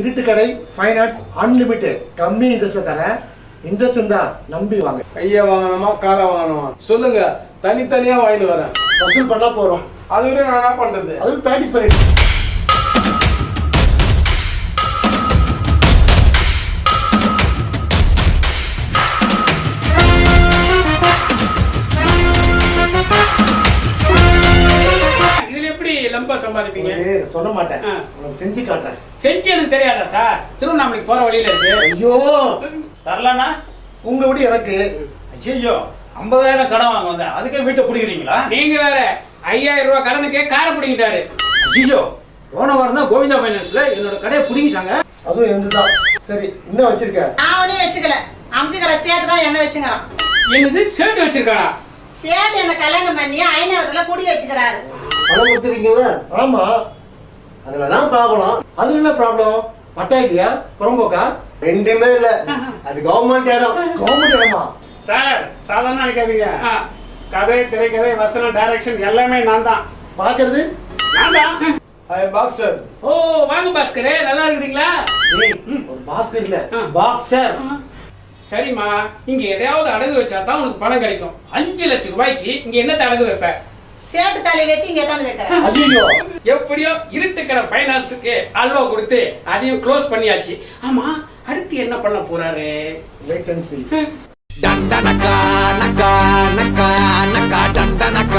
இருட்டு Kadai finance unlimited கம்மி இன்ட்ரெஸ்ட்ல தரேன். இன்ட்ரெஸ்ட் இருந்தா நம்பி வாங்க. கையை வாங்கணுமா காலை வாங்கணுமா? சொல்லுங்க. தனித்தனியா வாங்கிட்டு வரேன். வசூல் பண்ணா போறோம். அது வரையும் நான் என்ன பண்றது? அதுவும் ப்ராக்டிஸ் பண்ணிட்டு லம்பா சம்பாதிப்பீங்க? சொல்ல மாட்டேன். செஞ்சு காட்டுறேன். செஞ்சு எனக்கு தெரியாதா சார்? திருவண்ணாமலைக்கு போற வழியில இருக்கு. ஐயோ! தரலனா உங்க விட எனக்கு. ஐயோ ஐம்பதாயிரம் கடன் வாங்க வந்தேன். அதுக்கே வீட்டை பிடிக்கிறீங்களா? நீங்க வேற ஐயாயிரம் ரூபாய் கடனுக்கே காரை பிடிக்கிட்டாரு ஐயோ போன வாரம் தான் கோவிந்தா ஃபைனான்ஸ்ல என்னோட கடையை பிடிங்கிட்டாங்க. அதுவும் இருந்துதான் சரி இன்னும் வச்சிருக்க நான் ஒன்றும் வச்சுக்கல. அம்ஜிக்கிற சேட்டு தான் என்ன வச்சுக்கிறான் என்னது? ஷர்ட் வச்சிருக்கானா? சேட்டு என்ன கல்யாணம் பண்ணி ஐநூறுல குடி வச்சுக்கிறாரு. பணம் கொடுத்துருக்கீங்களா ஆமா. அதுலதான் ப்ராப்ளம் அது என்ன ப்ராப்ளம் பட்டா இல்லையா புறம்போக்கா? ரெண்டுமே இல்ல. அது கவர்மெண்ட் இடம். கவர்மெண்ட் இடமா? சார் சாதாரண நினைக்காதீங்க கதை திரைக்கதை வசனம் டைரக்ஷன் எல்லாமே நான் தான் பாக்குறது நான் தான் ஐ பாக்ஸர் ஓ வாங்க பாஸ்கரே. நல்லா ஒரு பாஸ்கர் இல்ல. பாக்ஸர். சரிம்மா. இங்க எதையாவது அடகு வச்சா தான் உனக்கு பணம் கிடைக்கும். அஞ்சு லட்சம் ரூபாய்க்கு இங்க என்ன அடகு வைப்ப? சேட்டு தலை வெட்டி இங்க உட்காந்து வைக்கிறேன் ஐயோ எப்படியோ இருட்டு கடை ஃபைனான்ஸுக்கு அல்வா கொடுத்து அதையும் க்ளோஸ் பண்ணியாச்சு ஆமா அடுத்து என்ன பண்ண போறாரு vacancy Dandanaka, naka, naka, naka, dandanaka, naka.